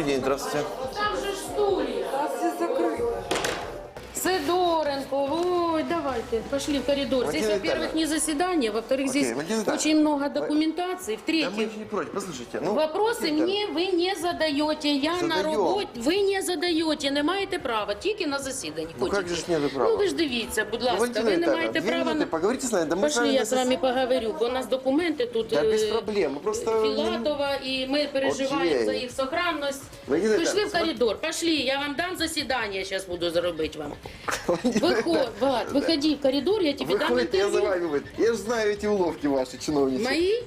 Добрый день, здравствуйте. Там же стулья. Та все закрыто. Сидоренко, ой, давайте, пошли в коридор. Здесь, Валентина во-первых, Витальевна. не заседание, во-вторых, Окей, здесь Валентина Витальевна. очень много документации, Да мы в-третьих, не против, послушайте. Ну, Вопросы Валентина мне ви не задаєте. Я на Задаємо. роботі. Ви не задаєте, не маєте права, тільки на засіданні. Ну, Хочете? як же ж не ви права? Ну ви ж дивіться, будь Ну, ласка, Валентина ви не Витальевна, маєте две права минуты, на. поговорите с нами, да мы с Пошли, вами я на з вами поговорю, бо у нас документи тут Да без е, проблем, мы просто... Філатова, і ми переживаємо Окей. за їх сохранність. Валентина Пішли в Витальевна, коридор, пошли, я вам дам засідання, зараз буду зробити вам. Валентина Виходь, Влад, виходи в коридор, я тебе дам Выходите, я за інтерв'ю. вами выйду. Я же знаю эти уловки ваши, чиновничьи. Мої?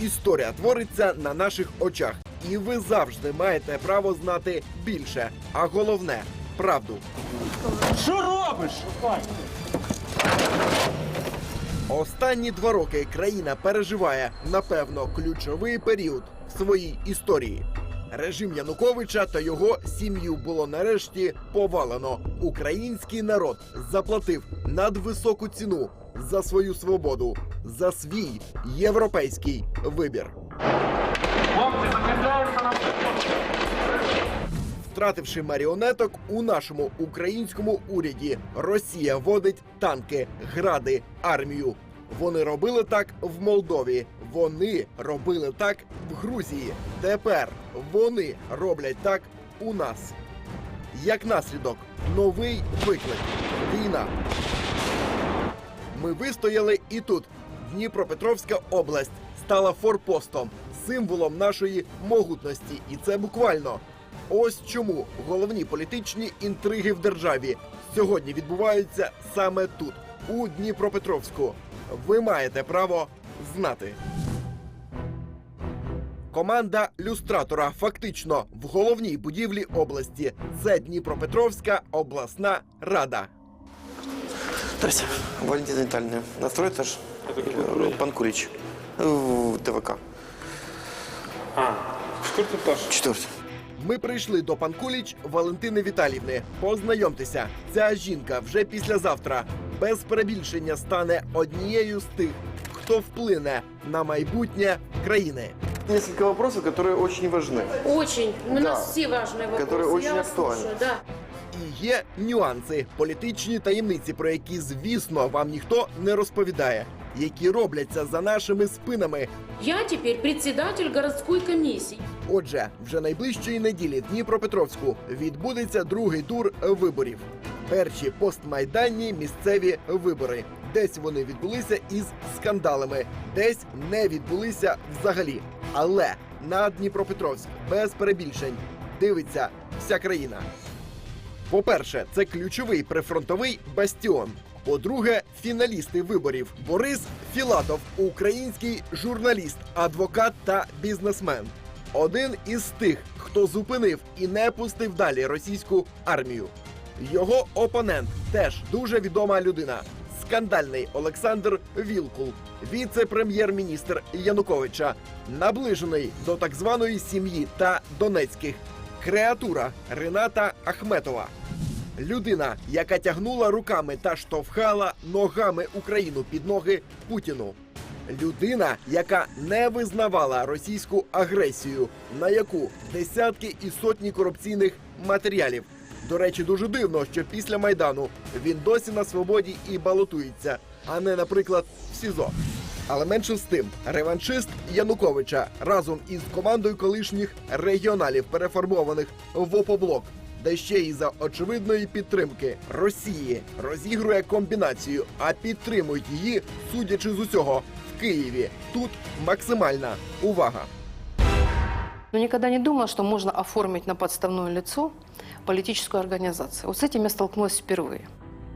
Історія твориться на наших очах, і ви завжди маєте право знати більше, а головне правду. Що робиш? Останні два роки країна переживає напевно ключовий період в своїй історії. Режим Януковича та його сім'ю було нарешті повалено. Український народ заплатив надвисоку ціну за свою свободу, за свій європейський вибір. Втративши маріонеток у нашому українському уряді, Росія водить танки, гради, армію. Вони робили так в Молдові. Вони робили так в Грузії. Тепер вони роблять так у нас. Як наслідок, новий виклик війна. Ми вистояли і тут. Дніпропетровська область стала форпостом, символом нашої могутності, і це буквально. Ось чому головні політичні інтриги в державі сьогодні відбуваються саме тут, у Дніпропетровську. Ви маєте право знати. Команда люстратора фактично в головній будівлі області. Це Дніпропетровська обласна рада. Здрасте. Валентина Витальевна, на второй этаж? Или, Пан Кулич. В ТВК. А, четвертый этаж. Четвертый. Ми прийшли до Панкуліч Валентини Віталівни. Познайомтеся, ця жінка вже післязавтра без перебільшення стане однією з тих, хто вплине на майбутнє країни. Несколько вопросов, которые очень важны. Очень. У Да. нас всі важні вопроси. Которые очень Я вас актуальны. слушаю, да. І є нюанси, політичні таємниці, про які, звісно, вам ніхто не розповідає, які робляться за нашими спинами. Я теперь председатель городской комиссии. Отже, вже найближчої неділі Дніпропетровську відбудеться другий тур виборів. Перші постмайданні місцеві вибори. Десь вони відбулися із скандалами, десь не відбулися взагалі. Але на Дніпропетровськ без перебільшень дивиться вся країна. По-перше, це ключовий прифронтовий бастіон. По-друге, фіналісти виборів Борис Філатов, український журналіст, адвокат та бізнесмен. Один із тих, хто зупинив і не пустив далі російську армію. Його опонент теж дуже відома людина. Скандальний Олександр Вілкул, віце-прем'єр-міністр Януковича, наближений до так званої сім'ї та Донецьких. Креатура Рената Ахметова. Людина, яка тягнула руками та штовхала ногами Україну під ноги Путіну. Людина, яка не визнавала російську агресію, на яку десятки і сотні корупційних матеріалів. До речі, дуже дивно, що після майдану він досі на свободі і балотується, а не, наприклад, в СІЗО. Але менше з тим, реваншист Януковича разом із командою колишніх регіоналів, переформованих в опоблок, де ще й за очевидної підтримки Росії розігрує комбінацію, а підтримують її, судячи з усього, Києві. Тут максимальна увага. Но никогда не думала, что можно оформить на подставное лицо политическую организацию. Вот с этим я столкнулась впервые.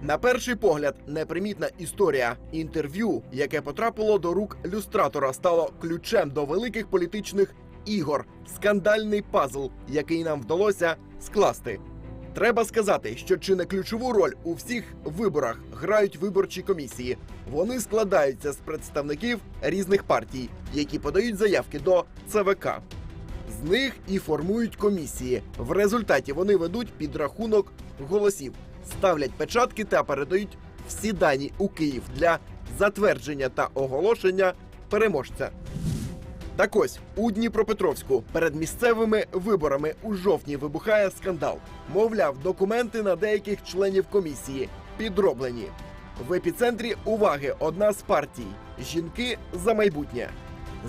На перший погляд, непримітна історія. Інтерв'ю, яке потрапило до рук люстратора, стало ключем до великих політичних ігор. Скандальний пазл, який нам вдалося скласти. Треба сказати, що чи не ключову роль у всіх виборах грають виборчі комісії. Вони складаються з представників різних партій, які подають заявки до ЦВК. З них і формують комісії. В результаті вони ведуть підрахунок голосів, ставлять печатки та передають всі дані у Київ для затвердження та оголошення переможця. Так ось у Дніпропетровську перед місцевими виборами у жовтні вибухає скандал. Мовляв, документи на деяких членів комісії підроблені. В епіцентрі уваги одна з партій жінки за майбутнє.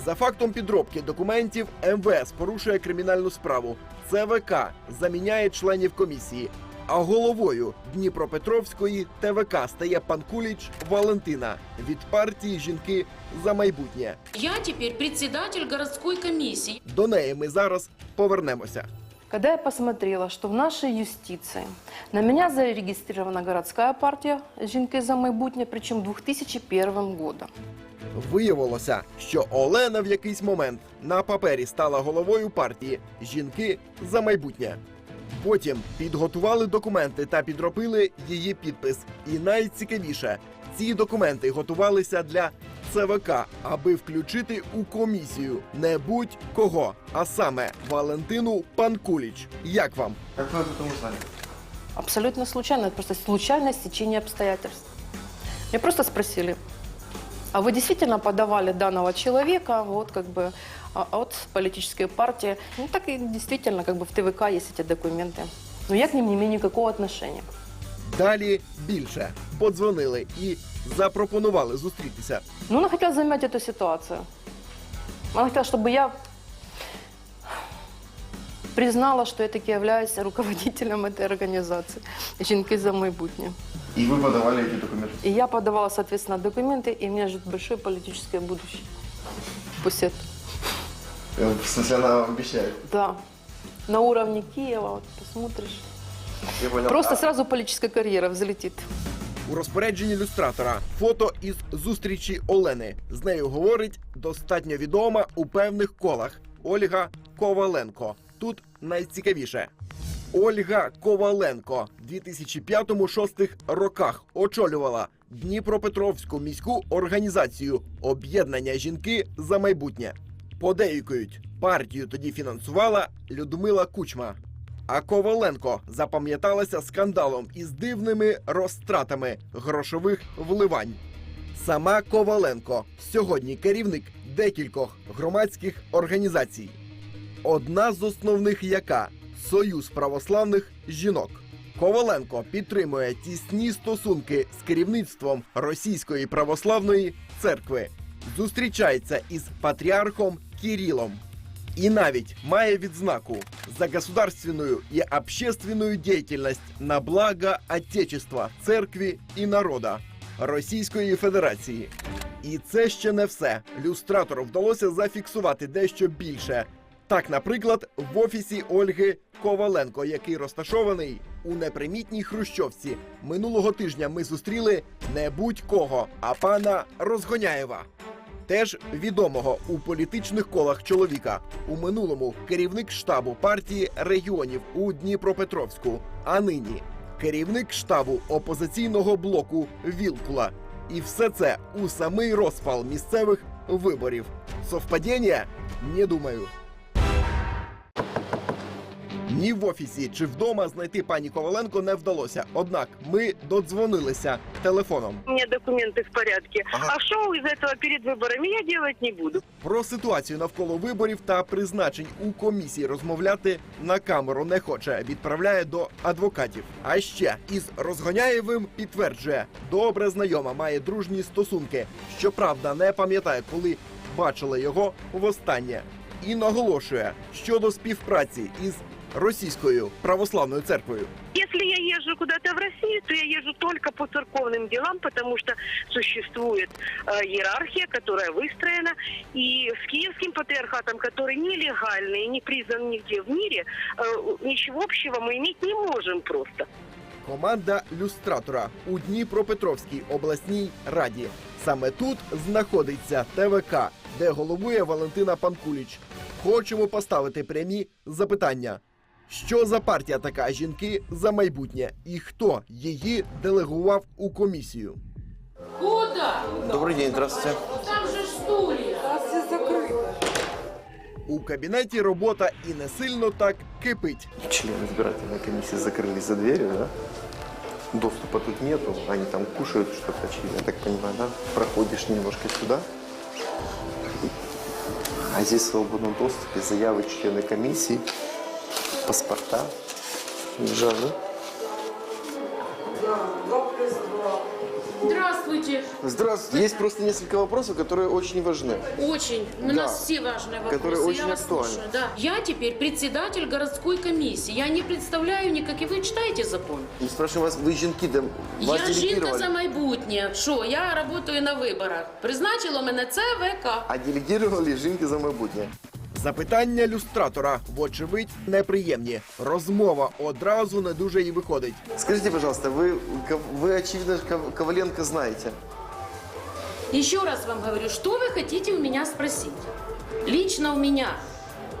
За фактом підробки документів МВС порушує кримінальну справу. ЦВК заміняє членів комісії. А головою Дніпропетровської ТВК стає пан Куліч Валентина від партії Жінки за майбутнє. Я теперь председатель городской комиссии. До неї ми зараз повернемося. Когда я посмотрела, что в нашей юстиции на меня зарегистрирована городская партия «Жінки за майбутнє», причем 2001 года. Виявилося, що Олена в якийсь момент на папері стала головою партії Жінки за майбутнє. Потім підготували документи та підробили її підпис. І найцікавіше, ці документи готувалися для ЦВК, аби включити у комісію не будь-кого, а саме Валентину Панкуліч. Як вам? Как вы об этом узнали? Абсолютно случайно, это просто случайное стечение обстоятельств. Меня просто спросили, а вы действительно подавали данного человека вот как бы а, от политической партии? Ну так и действительно как бы в ТВК есть эти документы. Но я к ним не имею никакого отношения. Далі більше подзвонили і запропонували зустрітися. Ну, она хотела замять эту ситуацию. Она хотела, чтобы я признала, что я таки являюсь руководителем этой организации «Жінки за майбутнє». И вы подавали эти документы? И я подавала, соответственно, документы, и меня ждет большое политическое будущее. Пусть это. Э, В смысле, она обещает. Да. На уровне Киева, вот посмотришь. Я понял. Просто А- сразу политическая карьера взлетит. У розпорядженні ілюстратора фото із зустрічі Олени. З нею говорить достатньо відома у певних колах Ольга Коваленко. Тут найцікавіше. Ольга Коваленко 2005-2006 роках очолювала Дніпропетровську міську організацію Об'єднання жінки за майбутнє. Подейкують, партію тоді фінансувала Людмила Кучма. А Коваленко запам'яталася скандалом із дивними розтратами грошових вливань. Сама Коваленко сьогодні керівник декількох громадських організацій. Одна з основних яка Союз православних жінок. Коваленко підтримує тісні стосунки з керівництвом Російської православної церкви. Зустрічається із патріархом Кирилом. И навіть має відзнаку за государственную и общественную деятельность на благо Отечества, церкві і народа Російської Федерації. І це ще не все. Люстратору вдалося зафіксувати дещо більше. Так, наприклад, в офісі Ольги Коваленко, який розташований у непримітній Хрущовці, минулого тижня ми зустріли не будь-кого, а пана Розгоняєва теж відомого у політичних колах чоловіка. У минулому керівник штабу партії регіонів у Дніпропетровську, а нині керівник штабу опозиційного блоку Вілкула. І все це у самий розпал місцевих виборів. Совпадіння? Не думаю. Ні в офісі чи вдома знайти пані Коваленко не вдалося. Однак ми додзвонилися телефоном. У меня документы в порядке. Ага. А шоу из этого перед выборами я делать не буду. Про ситуацію навколо виборів та призначень у комісії розмовляти на камеру не хоче. Відправляє до адвокатів. А ще із Розгоняєвим підтверджує, добре знайома, має дружні стосунки. Щоправда, не пам'ятає, коли бачила його востаннє. І наголошує щодо співпраці із російською православною церквою. Если я езжу куда-то в Россию, то я езжу только по церковным делам, потому что существует э, иерархия, которая выстроена, и с Киевским патриархатом, который нелегальный и не признан нигде в мире, э, ничего общего мы иметь не можем просто. Команда люстратора у Дніпропетровській обласній раді. Саме тут знаходиться ТВК, де головує Валентина Панкуліч. Хочемо поставити прямі запитання. Що за партія така жінки за майбутнє і хто її делегував у комісію? Куда? Добрый день, здравствуйте. Там же ж стулья. У кабінеті робота і не сильно так кипить. Члены избирательной комиссии закрылись за дверью, да? Доступа тут нету, они там кушают что-то, очевидно, я так понимаю, да? Проходишь немножко сюда, а здесь в свободном доступе заявы члены комиссии, паспорта. Лежат, да? Здравствуйте. Здравствуйте. Есть просто несколько вопросов, которые очень важны. Очень. У Да. нас все важные вопросы. Которые очень я вас актуальны. слушаю. Да. Я теперь председатель городской комиссии. Я не представляю никак. И вы читаете закон? И спрашиваю вас, вы жінки, де вас я жінка делегировали? за майбутнє. Що, я працюю на виборах. Призначило мене ЦВК. А делегировали жінки за майбутнє? Запитання люстратора, вочевидь, неприємні. Розмова одразу не дуже і виходить. Скажите, пожалуйста, вы, вы очевидно, Ков- Коваленко знаете. Еще раз вам говорю, что вы хотите у меня спросить? Лично у меня,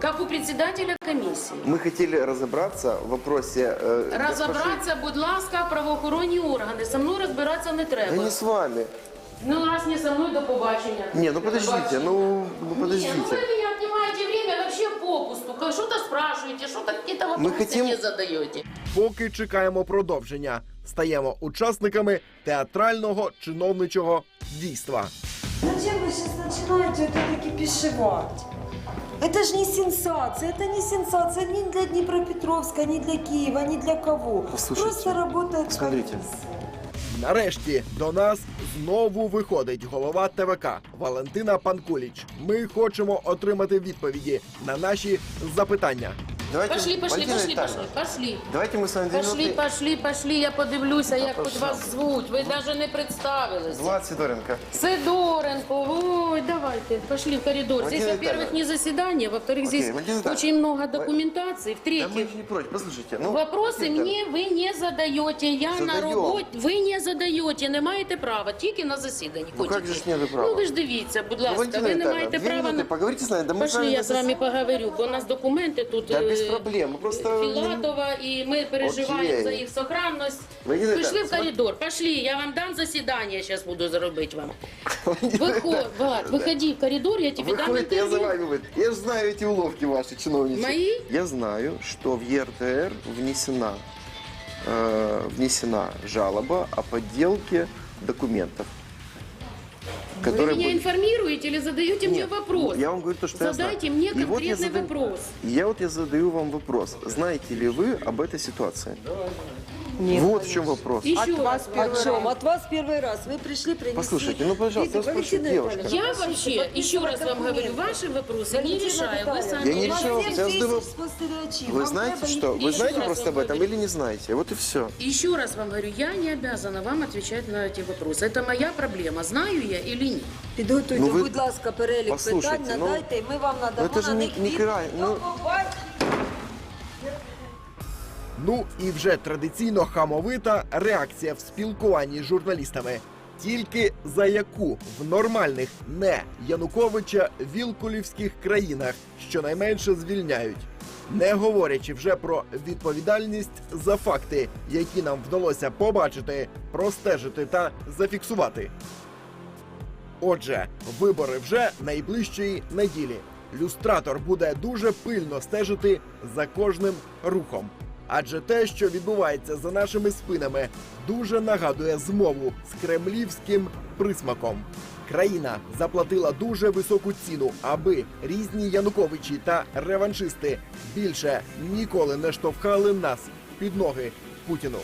как у председателя комиссии. Мы хотели разобраться в вопросе... э, госпожи- Розібратися, будь ласка, в правоохоронні органи. Со мною розбиратися не Да треба. не с вами. Ну, раз не со мной, до побачення. Не, ну подождите, ну, ну Не, ну вы подождите. меня Что-то спрашиваете, что-то какие-то вопросы хотим- не задаете. Поки чекаємо продовження, стаємо учасниками театрального чиновничого дійства. Зачем вы сейчас начинаете вот это кипишевать? Это же не сенсация, это не сенсация ни для Днепропетровска, ни для Киева, ни для кого. Послушайте, Просто работает смотрите. комиссия. Нарешті до нас знову виходить голова ТВК Валентина Панкуліч. Ми хочемо отримати відповіді на наші запитання. Давайте, Пошли, пошли, Валентина пошли, Витальевна, пошли, пошли. Давайте мы с вами две Пошли, минуты... пошли, пошли, я подивлюся, як тут пошла. вас звуть. Ви навіть не представилися. Влад Сидоренко. Сидоренко, ой, давайте, пошли в коридор. Здесь, Валентина во-первых, Витальевна. не заседание, во-вторых, здесь Валентина Витальевна. очень много документации, Да мы в-третьих, не против, послушайте. Ну, Вопросы Виктор, мне ви не задаєте. Я на Задаємо. роботі. Ви не задаєте, не маєте права, тільки на засіданні. Ну, Хочете? як же ж не ви права? Ну ви ж дивіться, будь Ну, ласка, Валентина ви не Витальевна, маєте две права минуты, на. поговорите с нами, да мы с Пошли, вами я на з вами зас- поговорю, бо у нас документи тут Да без е, проблем, мы просто... Філатова, і ми переживаємо Окей. за їх сохранність. Валентина Пішли в Витальевна, коридор, пошли, я вам дам засідання, зараз буду зробити вам. Валентина Виходь, Витальевна, Влад, виходи в коридор, я тебе дам Выходит, я за інтерв'ю. вами выйду. Я же знаю эти уловки ваши, чиновничьи. Мои? Я знаю, что в ЕРТР внесена, э, внесена жалоба о подделке документов. Вы которые меня были- информируете или задаете мне Нет, вопрос? Я вам говорю то, что я Задайте знаю. мне И вот я конкретный задаю- вопрос. Я вот я задаю вам вопрос. Знаете ли вы об этой ситуации? вот в чем вопрос. Еще раз. О чем? От вас первый раз. Вы пришли принесли... Послушайте, ну, пожалуйста, Видите, я спрашиваю, Валентина девушка. Витальевна, Я попросите вообще, еще раз подписывать вам говорю, документы. ваши вопросы не Валентина решаю. Вы Витальевна, сами Я не у вас решал, всем я тысяч задаю- спостерегачей. Вы Вам знаете треба что? їх Вы Еще знаете раз просто вам об этом говорю. или не знаете? Вот и все. Еще раз вам говорю, я не обязана вам отвечать на эти вопросы. Это моя проблема, знаю я или нет. Підготуйте, Ну, ви- будь ласка, перелік Послухайте, питань, ну, надайте, і ми вам надамо це ж на не- них не відповідь. край, ну. Ну і вже традиційно хамовита реакція в спілкуванні з журналістами. Тільки за яку в нормальних не Януковича вілкулівських країнах щонайменше звільняють, не говорячи вже про відповідальність за факти, які нам вдалося побачити, простежити та зафіксувати. Отже, вибори вже найближчої неділі. Люстратор буде дуже пильно стежити за кожним рухом. Адже те, що відбувається за нашими спинами, дуже нагадує змову з кремлівським присмаком. Країна заплатила дуже високу ціну, аби різні Януковичі та реваншисти більше ніколи не штовхали нас під ноги Путіну.